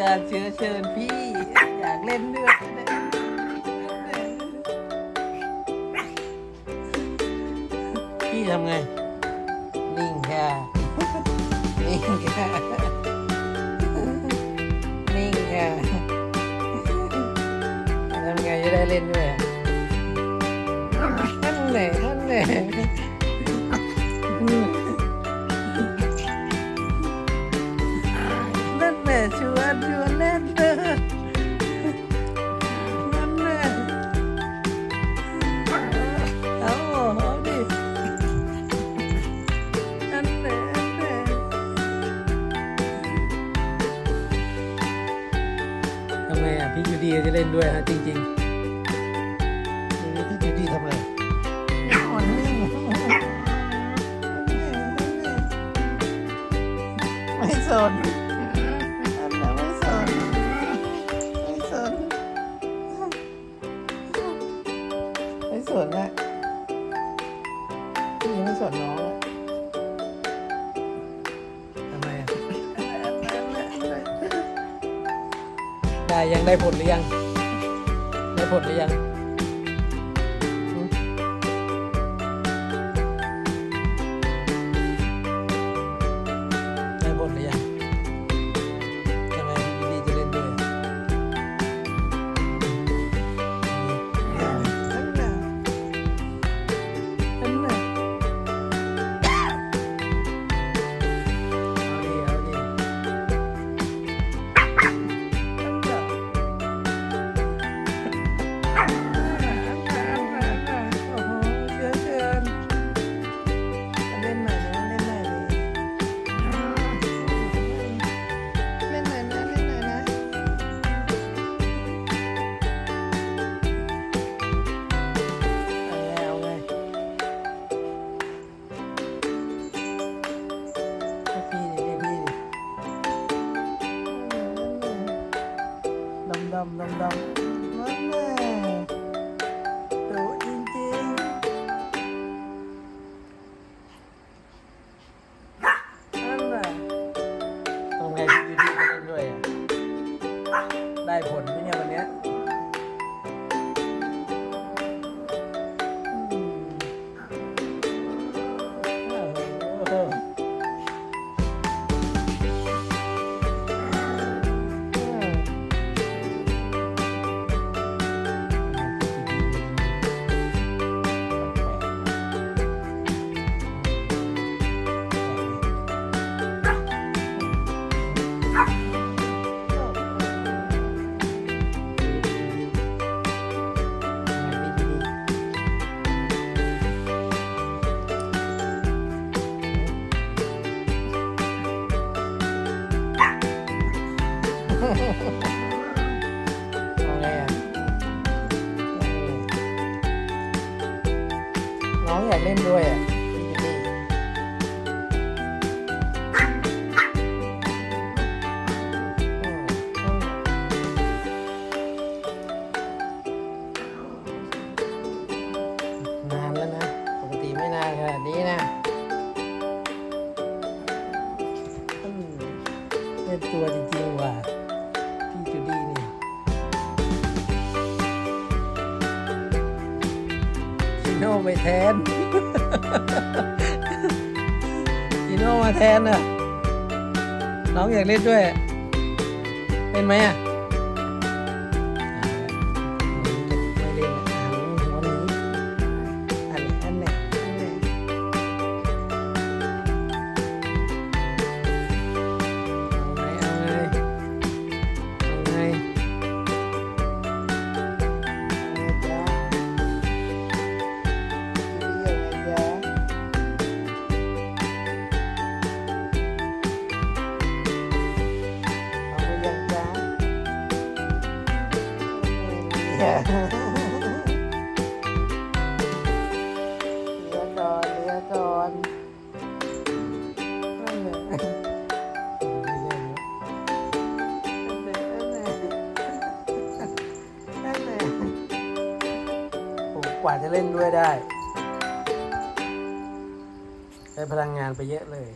การเชื้อเชิญพี่อยากเล่นด้วยพี่ทำไง นิ่งค่ะ นิ่งค่ะ นิ่งค่ะทำไงจะได้เล่นด้วย พี่ยูดีจะเล่นด้วยฮะจริงๆนี่พี่ยูดีทำไงอ่อนนิ่งไม่สน ได้ยังได้ผลหรือยัง ได้ผลหรือยัง ดำดำนั่นแหละดุจริงๆนั่นแหละทำไงพี่ดีมาเล่นด้วย ได้ผลไหมเนี่ย เอาไงอะน้องอยากเล่นด้วยอะนานแล้วนะ ปกติไม่นานขนาดนี้นะอืมเล่นตัวจริงๆว่ะ จูดี้นี่จีโน่ไปแทนจีโน่มาแทนอะ น้องอยากเล่นด้วย เป็นไหมอะ เลียเลียก่อนเลียก่อนนั่นแหละไม่เล่นแล้วนั่นแหละผมกว่าจะเล่นด้วยได้ใช้พลังงานไปเยอะเลย